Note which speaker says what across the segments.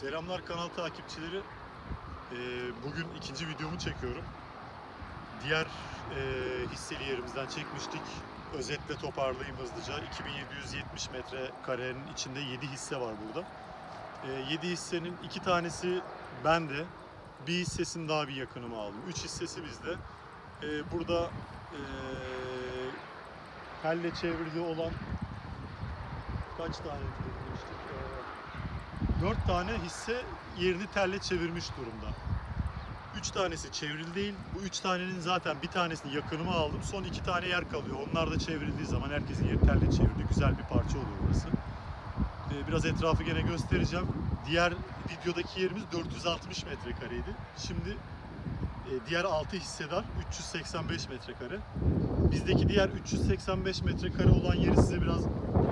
Speaker 1: Selamlar kanal takipçileri. Ee, bugün ikinci videomu çekiyorum. Diğer e, hisseli yerimizden çekmiştik. Özetle toparlayayım hızlıca. 2770 metrekarenin içinde 7 hisse var burada. 7 hissenin iki tanesi bende. Bir hissesini daha bir yakınıma aldım. 3 hissesi bizde. Ee, burada e, telle çevrili olan kaç tane demiştik? Ee, 4 tane hisse yerini telle çevirmiş durumda. 3 tanesi çevrili değil. Bu 3 tanenin zaten bir tanesini yakınıma aldım. Son 2 tane yer kalıyor. Onlar da çevrildiği zaman herkesin yeri telle çevirdi. Güzel bir parça oluyor burası. Ee, Biraz etrafı gene göstereceğim. Diğer videodaki yerimiz 460 metrekareydi. Şimdi e, diğer 6 hissedar 385 metrekare. Bizdeki diğer 385 metrekare olan yeri size biraz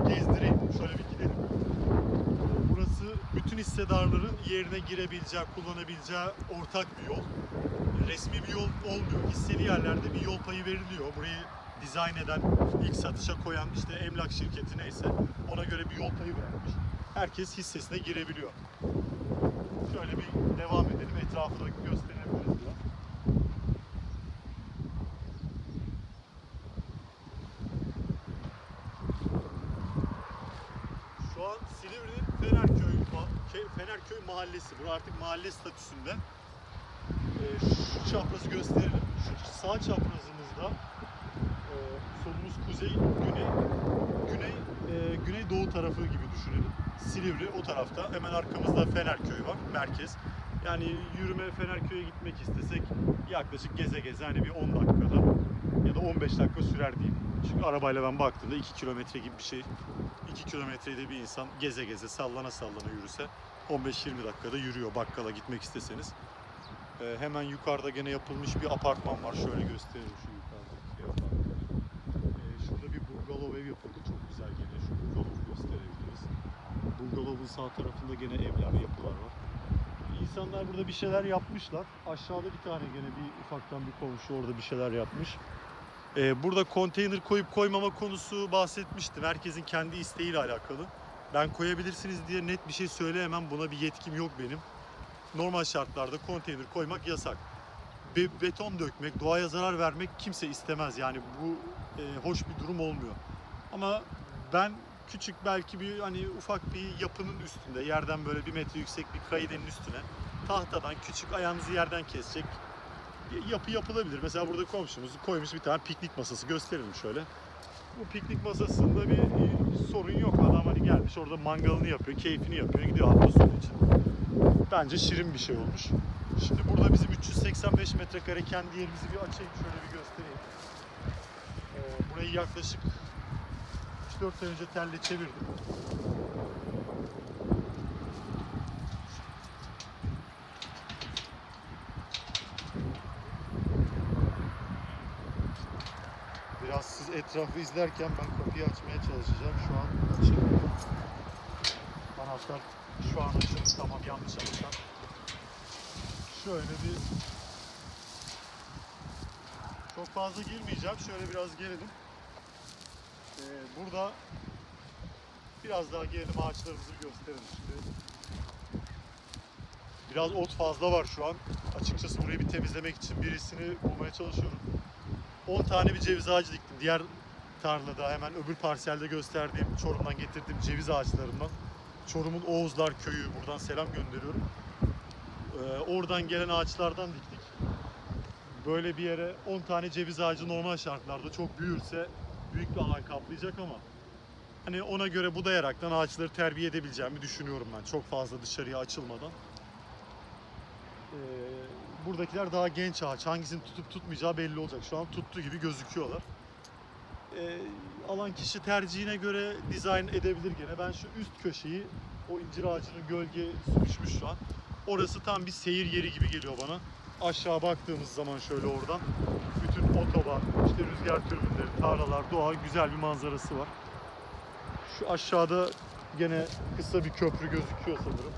Speaker 1: gezdireyim. Şöyle bir gidelim. Bütün hissedarların yerine girebileceği, kullanabileceği ortak bir yol. Resmi bir yol olmuyor. Hisseli yerlerde bir yol payı veriliyor. Burayı dizayn eden, ilk satışa koyan işte emlak şirketi neyse ona göre bir yol payı vermiş. Herkes hissesine girebiliyor. Şöyle bir devam edelim. Etrafı da gösterebiliriz biraz. Şu an Silivri'nin Fenerköy, ma- Ke- Fenerköy mahallesi. Burası artık mahalle statüsünde. Ee, şu çaprazı gösterelim. Şu sağ çaprazımızda e, solumuz kuzey, güney, güney, e, güney doğu tarafı gibi düşünelim. Silivri o tarafta. Hemen arkamızda Fenerköy var, merkez. Yani yürüme Fenerköy'e gitmek istesek yaklaşık geze geze hani bir 10 dakikada ya da 15 dakika sürer diyeyim. Çünkü arabayla ben baktığımda 2 kilometre gibi bir şey. 2 kilometrede bir insan geze geze sallana sallana yürüse 15-20 dakikada yürüyor bakkala gitmek isteseniz. Ee, hemen yukarıda gene yapılmış bir apartman var. Şöyle göstereyim şu yukarıdaki apartmanı. Ee, şurada bir bungalov ev yapıldı. Çok güzel gene. Şu bungalovu gösterebiliriz. Bungalovun sağ tarafında gene evler, yapılar var. İnsanlar burada bir şeyler yapmışlar. Aşağıda bir tane gene bir ufaktan bir komşu orada bir şeyler yapmış. Ee, burada konteyner koyup koymama konusu bahsetmiştim. Herkesin kendi isteğiyle alakalı. Ben koyabilirsiniz diye net bir şey söyleyemem. Buna bir yetkim yok benim. Normal şartlarda konteyner koymak yasak. Be- beton dökmek, doğaya zarar vermek kimse istemez. Yani bu e, hoş bir durum olmuyor. Ama ben küçük belki bir hani ufak bir yapının üstünde yerden böyle bir metre yüksek bir kaidenin üstüne tahtadan küçük ayağınızı yerden kesecek yapı yapılabilir. Mesela burada komşumuz koymuş bir tane piknik masası gösterelim şöyle. Bu piknik masasında bir e, sorun yok. Adam hani gelmiş orada mangalını yapıyor, keyfini yapıyor, gidiyor hafta sonu için. Bence şirin bir şey olmuş. Şimdi burada bizim 385 metrekare kendi yerimizi bir açayım şöyle bir göstereyim. Ee, burayı yaklaşık 3-4 ay önce telle çevirdim. Biraz siz etrafı izlerken ben kapıyı açmaya çalışacağım. Şu an açık. Anahtar şu an açık. Tamam yanlış anahtar. Şöyle bir çok fazla girmeyeceğim. Şöyle biraz gelelim. Ee, burada biraz daha gelelim ağaçlarımızı gösterelim şimdi. Biraz ot fazla var şu an. Açıkçası burayı bir temizlemek için birisini bulmaya çalışıyorum. 10 tane bir ceviz ağacı diktim. Diğer tarlada hemen öbür parselde gösterdiğim Çorum'dan getirdiğim ceviz ağaçlarından. Çorum'un Oğuzlar köyü buradan selam gönderiyorum. Ee, oradan gelen ağaçlardan diktik. Böyle bir yere 10 tane ceviz ağacı normal şartlarda çok büyürse büyük bir alan kaplayacak ama hani ona göre budayaraktan ağaçları terbiye edebileceğimi düşünüyorum ben çok fazla dışarıya açılmadan. Ee, buradakiler daha genç ağaç. Hangisini tutup tutmayacağı belli olacak. Şu an tuttu gibi gözüküyorlar. Ee, alan kişi tercihine göre dizayn edebilir gene. Ben şu üst köşeyi o incir ağacının gölge sürüşmüş şu an. Orası tam bir seyir yeri gibi geliyor bana. Aşağı baktığımız zaman şöyle oradan bütün otoban, işte rüzgar türbinleri, tarlalar, doğa güzel bir manzarası var. Şu aşağıda gene kısa bir köprü gözüküyor sanırım.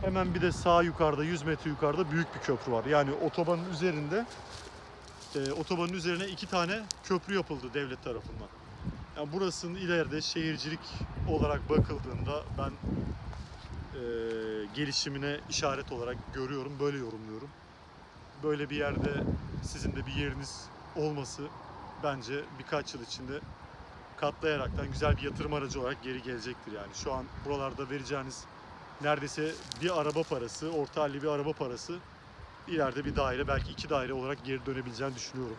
Speaker 1: Hemen bir de sağ yukarıda 100 metre yukarıda büyük bir köprü var. Yani otobanın üzerinde e, otobanın üzerine iki tane köprü yapıldı devlet tarafından. Yani burasının ileride şehircilik olarak bakıldığında ben e, gelişimine işaret olarak görüyorum. Böyle yorumluyorum. Böyle bir yerde sizin de bir yeriniz olması bence birkaç yıl içinde katlayaraktan güzel bir yatırım aracı olarak geri gelecektir yani. Şu an buralarda vereceğiniz neredeyse bir araba parası, orta halli bir araba parası ileride bir daire belki iki daire olarak geri dönebileceğini düşünüyorum.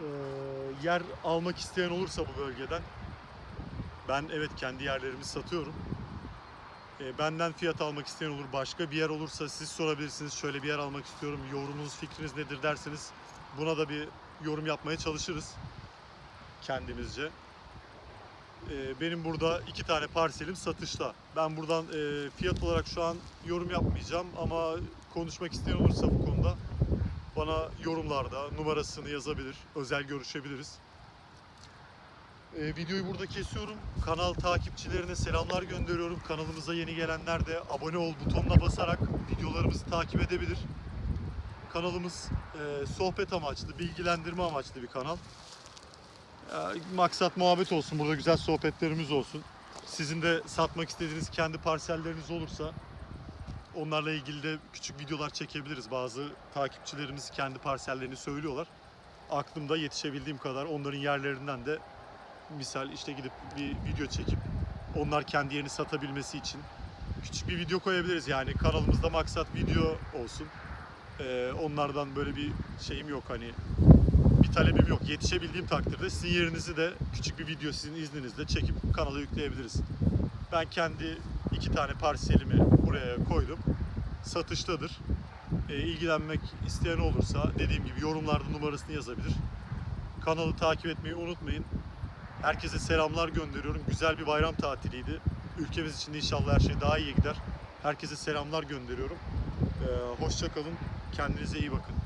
Speaker 1: Ee, yer almak isteyen olursa bu bölgeden ben evet kendi yerlerimi satıyorum. Ee, benden fiyat almak isteyen olur, başka bir yer olursa siz sorabilirsiniz. Şöyle bir yer almak istiyorum, yorumunuz, fikriniz nedir derseniz buna da bir yorum yapmaya çalışırız kendimizce. Ee, benim burada iki tane parselim satışta. Ben buradan e, fiyat olarak şu an yorum yapmayacağım ama konuşmak isteyen olursa bu konuda bana yorumlarda numarasını yazabilir, özel görüşebiliriz. Ee, videoyu burada kesiyorum. Kanal takipçilerine selamlar gönderiyorum. Kanalımıza yeni gelenler de abone ol butonuna basarak videolarımızı takip edebilir. Kanalımız e, sohbet amaçlı, bilgilendirme amaçlı bir kanal. Ya, maksat muhabbet olsun, burada güzel sohbetlerimiz olsun. Sizin de satmak istediğiniz kendi parselleriniz olursa onlarla ilgili de küçük videolar çekebiliriz. Bazı takipçilerimiz kendi parsellerini söylüyorlar. Aklımda yetişebildiğim kadar onların yerlerinden de misal işte gidip bir video çekip onlar kendi yerini satabilmesi için küçük bir video koyabiliriz. Yani kanalımızda maksat video olsun. Ee, onlardan böyle bir şeyim yok hani bir talebim yok. Yetişebildiğim takdirde sizin yerinizi de küçük bir video sizin izninizle çekip kanala yükleyebiliriz. Ben kendi iki tane parselimi buraya koydum. Satıştadır. Ee, ilgilenmek isteyen olursa dediğim gibi yorumlarda numarasını yazabilir. Kanalı takip etmeyi unutmayın. Herkese selamlar gönderiyorum. Güzel bir bayram tatiliydi. Ülkemiz için de inşallah her şey daha iyi gider. Herkese selamlar gönderiyorum. Ee, hoşça. Kendinize iyi bakın.